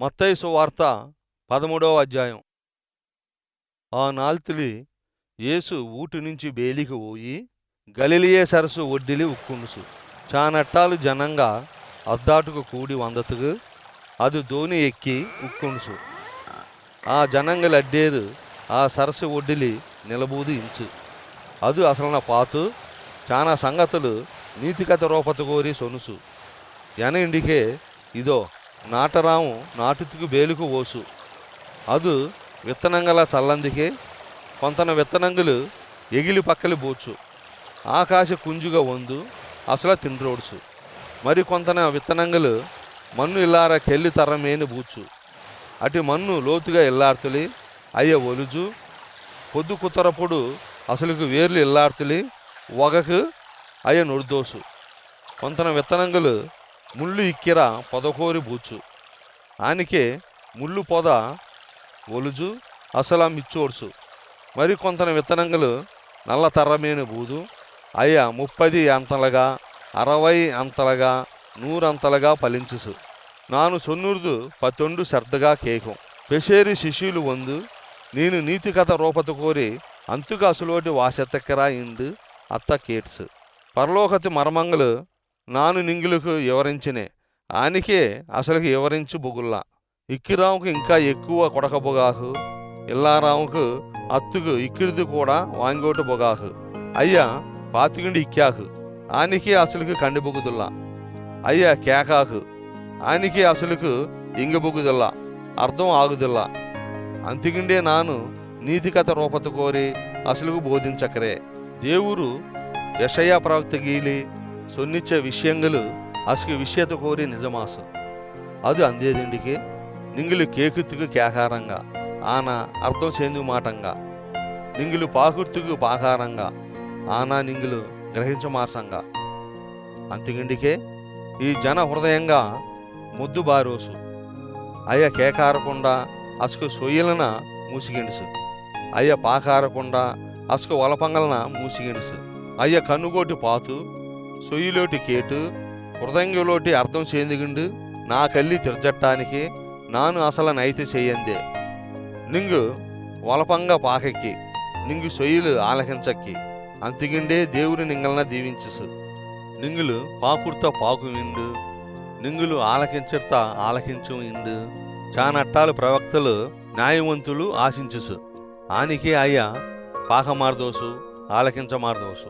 మత్తయి వార్త పదమూడవ అధ్యాయం. ఆ నాల్తిలి యేసు ఊటి నుంచి బేలికి పోయి గలిలియే సరస్సు ఒడ్డిలి ఉక్కుండుసు చానట్టాలు జనంగా అద్దాటుకు కూడి వందతుగు అది దోణి ఎక్కి ఉక్కుండుసు ఆ జనంగలు అడ్డేరు ఆ సరస్సు ఒడ్డిలి నిలబూది ఇంచు. ಅದು అసలన పాతు చాలా సంగతులు నీతికత రూపత కోరి సొనుసు ఎన ఇండికే ఇదో నాటరాము నాటుతుకు బేలుకు ఓసు. ಅದು విత్తనంగల చల్లందికే కొంతన విత్తనంగులు ఎగిలి పక్కలి బోచు. ఆకాశ కుంజుగా వందు అసలు తిండ్రోడ్సు మరి కొంతన విత్తనంగులు మన్ను ఇల్లార కెల్లి తరమేని బూచు. అటు మన్ను లోతుగా ఇల్లార్తులి అయ్య ఒలుజు. పొద్దు కుతరపుడు అసలుకు వేర్లు ఇల్లార్తులి ఒగకు అయ్య నుడిదోసు. కొంతన విత్తనంగులు ముళ్ళు ఇక్కిర పొదకోరి బూచు ఆనికే ముళ్ళు పొద ఒలుజు అసలా మిచ్చోడ్సు మరి కొంత విత్తనంగులు నల్ల తర్రమేని బూదు. అయ్యా ముప్పది అంతలుగా అరవై అంతలుగా నూరంతలుగా ఫలించుసు. నాను సొన్నూర్దు పతొండు శ్రద్ధగా కేకం. పెసేరి శిష్యులు వందు. నేను నీతికథ రూపత కోరి అంతుగా అసలోటి వాసెత్తక్కరా ఇండు అత్త కేట్స్. పరలోకతి మరమంగలు నాను నింగులకు వివరించినే ఆనికే అసలుకి వివరించు బొగుల్లా. ఇక్కిరాముకు ఇంకా ఎక్కువ కొడక బొగాకు. ఇల్లారాముకు అత్తుకు ఇక్కిరిది కూడా వాంగోటు బొగాకు. అయ్యా పాతిగుండి ఇక్కాకు. ఆనికి అసలుకు కండి బొగుదుల్లా. అయ్యా కేకాకు. ఆనికి అసలుకు ఇంగబొగుదుల్లా అర్థం ఆగుదుల్లా. అంతిగుండే నాను నీతికథ రూపత కోరి అసలుకు బోధించకరే. దేవురు యషయ ప్రవక్త గీలి సున్నిచ్చే విషయంగులు అసలు విషయత కోరి నిజమాసు. అది అందేదిండికి నింగులు కేకుత్తుకు కేకారంగా ఆన అర్థం చేందు మాటంగా. నింగులు పాకుర్తుకు పాకారంగా ఆనా నింగులు గ్రహించమార్సంగా అంతిగిండికే ఈ జన హృదయంగా ముద్దు బారోసు. అయ్య కేకారకుండా అసుకు సొయ్యలన మూసిగిండుసు. అయ్య పాకారకుండా అసుకు వలపంగలన మూసిగిండుసు. అయ్య కన్నుగోటి పాతు సొయ్యిలోటి కేటు హృదయంలోటి అర్థం చేందుగుండు. నా కల్లి తిరజట్టానికి నాను అసలు నైతి చేయందే. నింగు వలపంగా పాకెక్కి నింగు సొయ్యలు ఆలకించక్కి అంతిగిండే దేవుని నింగలన దీవించుసు. నింగులు పాకుర్త పాకు ఇండు నింగులు ఆలకించర్త ఆలకించు ఇండు చానట్టాలు ప్రవక్తలు న్యాయవంతులు ఆశించుసు. ఆనికే అయ్యా పాకమార్దోసు ఆలకించమార్దోసు.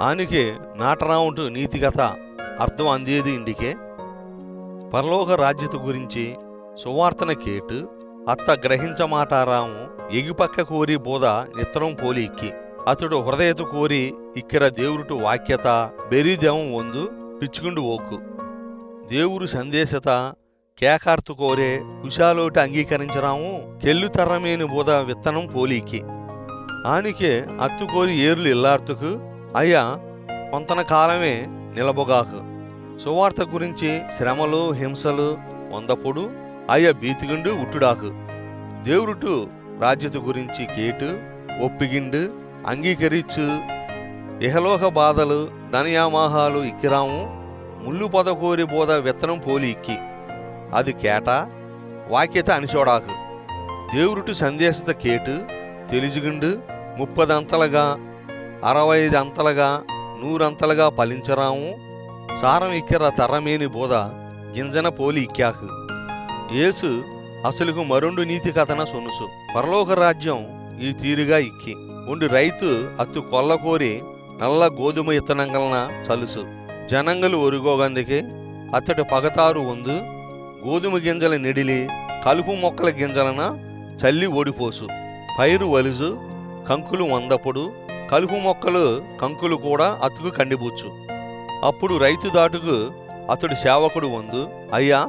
ఆనికే నాటరావుంటు నీతిగత అర్థం అందేది ఇండికే. పరలోక రాజ్యత గురించి సువార్తన కేటు అత్త గ్రహించమాటారాము ఎగిపక్క కోరి బోధ నిత్తరం పోలి ఇక్కి. అతడు హృదయత కోరి ఇక్కిర దేవురుటు వాక్యత బెరీదేవం వందు పిచ్చుకుండు ఓక్కు. దేవురు సందేశత కేకార్తు కోరే కుశాలోటి అంగీకరించరాము కెల్లు తర్రమేని బోధ విత్తనం పోలీకి ఆనికే అత్తు కోరి ఏర్లు ఇల్లార్తుకు అయ్యా కొంతన కాలమే నిలబొగాకు. సువార్త గురించి శ్రమలు హింసలు వందప్పుడు అయ్యా బీతిగుండు ఉట్టుడాకు. దేవురుటు రాజ్యత గురించి కేటు ఒప్పిగిండు అంగీకరించు ఇహలోక బాధలు ధనయామాహాలు ఇక్కిరాము ముళ్ళు పొద బోధ విత్తనం పోలి ఇక్కి. అది కేట వాక్యత అనిచోడాకు. దేవురుటు సందేశత కేటు తెలిజిగుండు ముప్పదంతలుగా అరవై ఐదు అంతలుగా నూరంతలుగా ఫలించరాము సారం ఇక్కిర తరమేని బోధ గింజన పోలి ఇక్కాకు యేసు అసలుకు మరుండు నీతి కథన సొనుసు. పరలోక రాజ్యం ఈ తీరుగా ఇక్కి. ఉండి రైతు అత్తు కొల్ల కోరి నల్ల గోధుమ ఇత్తనంగలన చలుసు. జనంగలు ఒరుగోగందుకే అత్తటి పగతారు ఉంది గోధుమ గింజల నిడిలి కలుపు మొక్కల గింజలన చల్లి ఓడిపోసు పైరు వలుసు కంకులు వందప్పుడు కలుపు మొక్కలు కంకులు కూడా అతుకు కండిబూచు అప్పుడు రైతు దాటుకు అతడు సేవకుడు వందు అయ్యా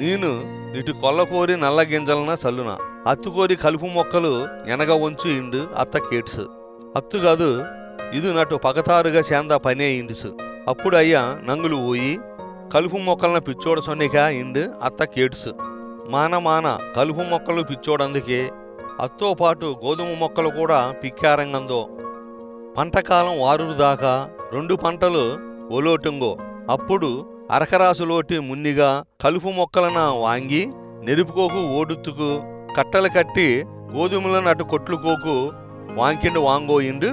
నేను ఇటు కొల్లకోరి నల్ల గింజలన చల్లున. అత్తుకోరి కలుపు మొక్కలు ఎనగ వంచు ఇండు అత్త కేట్స్. అత్తు కాదు ఇది నటు పగతారుగా చేంద పనే ఇండుసు. అప్పుడు అయ్యా నంగులు పోయి కలుపు మొక్కలను పిచ్చోడ సొన్నిక ఇండు అత్త కేట్స్. మాన మాన కలుపు మొక్కలు పిచ్చోడందుకే అత్తో పాటు గోధుమ మొక్కలు కూడా పిక్కారంగందో పంటకాలం వారురు దాకా రెండు పంటలు ఒలోటుంగో అప్పుడు అరకరాసులోటి మున్నిగా కలుపు మొక్కలన వాంగి నెరుపుకోకు ఓడుతుకు కట్టలు కట్టి గోధుమలను అటు కొట్లుకోకు వాంకిండు వాంగోయిండు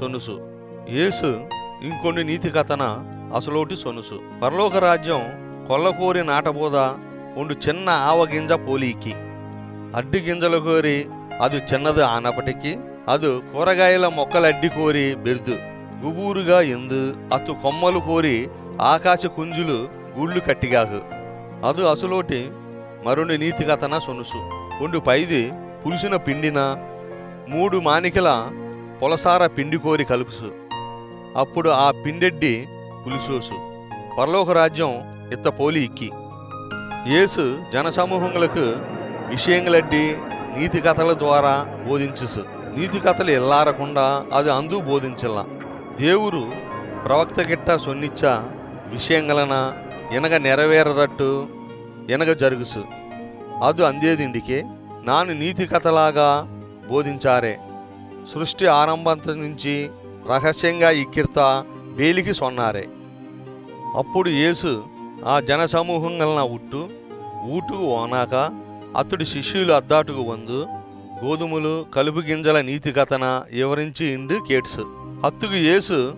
సొనుసు. యేసు ఇంకొన్ని నీతి కథన అసలోటి సొనుసు. పరలోక రాజ్యం కొల్లకోరి నాటబోద ఉండు చిన్న ఆవగింజ పోలీకి. అడ్డి గింజలు కోరి అది చిన్నది ఆనప్పటికీ అది కూరగాయల మొక్కలడ్డి కోరి బెర్దు గుబూరుగా ఎందు అత్తు కొమ్మలు కోరి ఆకాశ కుంజులు గుళ్ళు కట్టిగాకు ಅದು అసలోటి మరుని నీతి కథన సొనుసు. ఉండు పైది పులిసిన పిండిన మూడు మానికల పొలసార పిండి కోరి కలుపుసు. అప్పుడు ఆ పిండెడ్డి పులిసోసు. పరలోక రాజ్యం ఇత్త పోలి ఇక్కి. యేసు జనసమూహములకు విషయంలడ్డి నీతి కథల ద్వారా బోధించుసు. నీతి కథలు ఎల్లారకుండా అది అందు బోధించలా దేవుడు ప్రవక్త గిట్ట సొన్నిచ్చ విషయంగలన ఎనగ నెరవేరదట్టు ఎనగ జరుగుసు. ಅದು అందేదిండికే నాను నీతి కథలాగా బోధించారే. సృష్టి ఆరంభంత నుంచి రహస్యంగా ఇక్కిర్త వేలికి సొన్నారే. అప్పుడు యేసు ఆ జనసమూహంగలన ఉట్టు ఊటుకు ఓనాక అతడి శిష్యులు అద్దాటుకు వందు గోధుమలు కలుపు గింజల నీతి కథన వివరించి ఇండు కేట్స్. హత్తుకు యేసు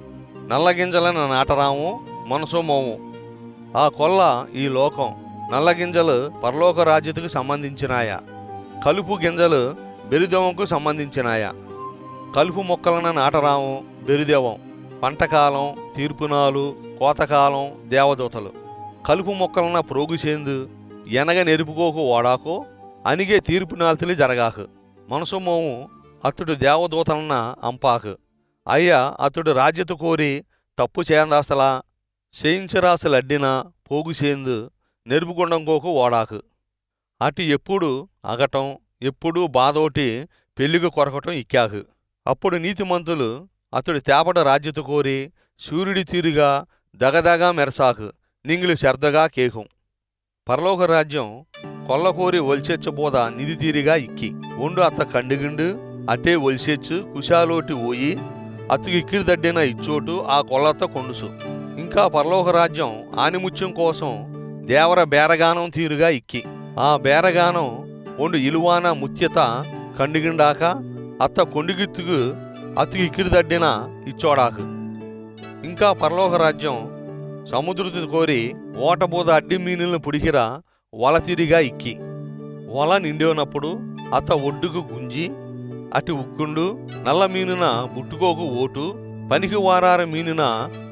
నల్ల గింజలను నాటరాము మనసు మోము. ఆ కొల్ల ఈ లోకం. నల్ల గింజలు పరలోక రాజ్యతకు సంబంధించినాయా. కలుపు గింజలు బెరిదేవంకు సంబంధించినాయా. కలుపు మొక్కలను నాటరాము బెరిదేవం పంటకాలం తీర్పునాలు కోతకాలం దేవదూతలు. కలుపు మొక్కలన ప్రోగుసేందు ఎనగ నెరుపుకోకు ఓడాకో అనిగే తీర్పునాల్తలి జరగాకు. మనసు మోము అతడు దేవదూతలన్న అంపాకు. అయ్యా అతడు రాజ్యత కోరి తప్పు చేయందాస్తలా చేయించరాసలడ్డిన పోగుసేందు నెరుపుగుండంకోకు ఓడాకు. అటు ఎప్పుడు అగటం ఎప్పుడూ బాధోటి పెళ్ళికి కొరకటం ఇక్కాకు. అప్పుడు నీతిమంతులు అతడు తేపట రాజ్యత కోరి సూర్యుడి తీరుగా దగదగా మెరసాకు నింగిలు శ్రద్ధగా కేకం. పరలోక రాజ్యం కొల్లకోరి ఒలిచెచ్చబోద నిధి తీరిగా ఇక్కి. ఉండు అత్త కండిగిండు అటే ఒలిసెచ్చు కుశాలోటి ఓయి అతుకు ఇక్కిడి దడ్డిన ఇచ్చోటు ఆ కొల్లత కొండుసు. ఇంకా పరలోక రాజ్యం ఆనిముత్యం కోసం దేవర బేరగానం తీరుగా ఇక్కి. ఆ బేరగానం ఒండు ఇలువాన ముత్యత కండిగిండాక అత్త కొండిగిత్తుకు అతుకు ఇక్కిడి దడ్డిన ఇచ్చోడాకు. ఇంకా పరలోక రాజ్యం సముద్రతి కోరి ఓటబోద అడ్డి మీనులను పుడికిరా వల తిరిగా ఇక్కి వల ఉన్నప్పుడు అత ఒడ్డుకు గుంజి అటు ఉక్కుండు నల్ల మీనున బుట్టుకోకు ఓటు పనికి వారార మీనున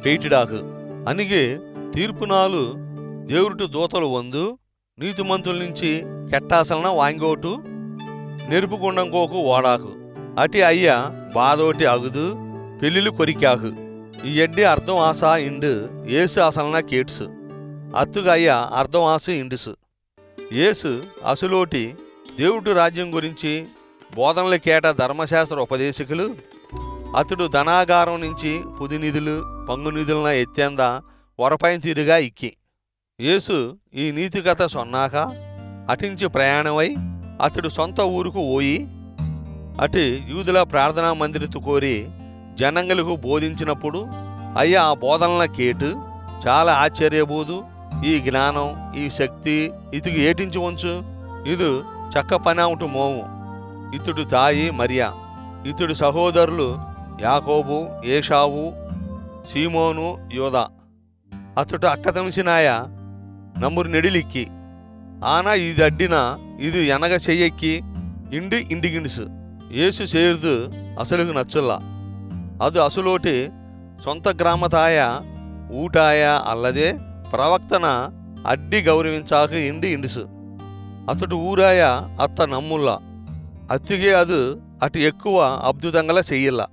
పేటిడాకు. అనిగే తీర్పునాలు దేవుడు దూతలు వందు నీతిమంతుల నుంచి కెట్టాసలన వాంగోటు నెరుపుకుండంకోకు ఓడాకు అటి అయ్య బాదోటి అగుదు పెళ్ళిళ్ళు కొరికాకు ఈ ఎడ్డి అర్థం ఆశ ఇండు ఏసు అసలన కేట్సు. అత్తుగయ్య అర్థం ఆశ ఇండుసు. యేసు అసలోటి దేవుడు రాజ్యం గురించి బోధనల కేట ధర్మశాస్త్ర ఉపదేశకులు అతడు ధనాగారం నుంచి పుదినిధులు పంగునిధులన ఎత్తేంద వరపైన తీరుగా ఇక్కి యేసు ఈ నీతిగత సొన్నాక అటించి ప్రయాణమై అతడు సొంత ఊరుకు పోయి అటు యూదుల ప్రార్థనా మందిరతు కోరి జనంగలకు బోధించినప్పుడు అయ్యా ఆ బోధనల కేటు చాలా ఆశ్చర్యబోదు ఈ జ్ఞానం ఈ శక్తి ఇతుకు ఏటించి ఉంచు ఇది చక్క పని అవుటు మోము ఇతుడు తాయి మరియా ఇతుడు సహోదరులు యాకోబు ఏషావు సీమోను యోధా అతడు అక్కతంసినాయ నమ్మురు నెడిలిక్కి ఆన ఇది అడ్డిన ఇది ఎనగ చెయ్యెక్కి ఇండి ఇండిగిండుసు ఏసు సేరుదు అసలుకు నచ్చుల్లా ಅದು ಅಸುಲೋಟಿ సొంత గ్రామతాయ ఊటాయ అల్లదే ప్రవక్తన అడ్డి గౌరవించాక ఇండి ఇండుసు అతడు ఊరాయ అత్త నమ్ముల్లా. అత్తిగే అది అటు ఎక్కువ అద్భుతంగా చెయ్యల్లా.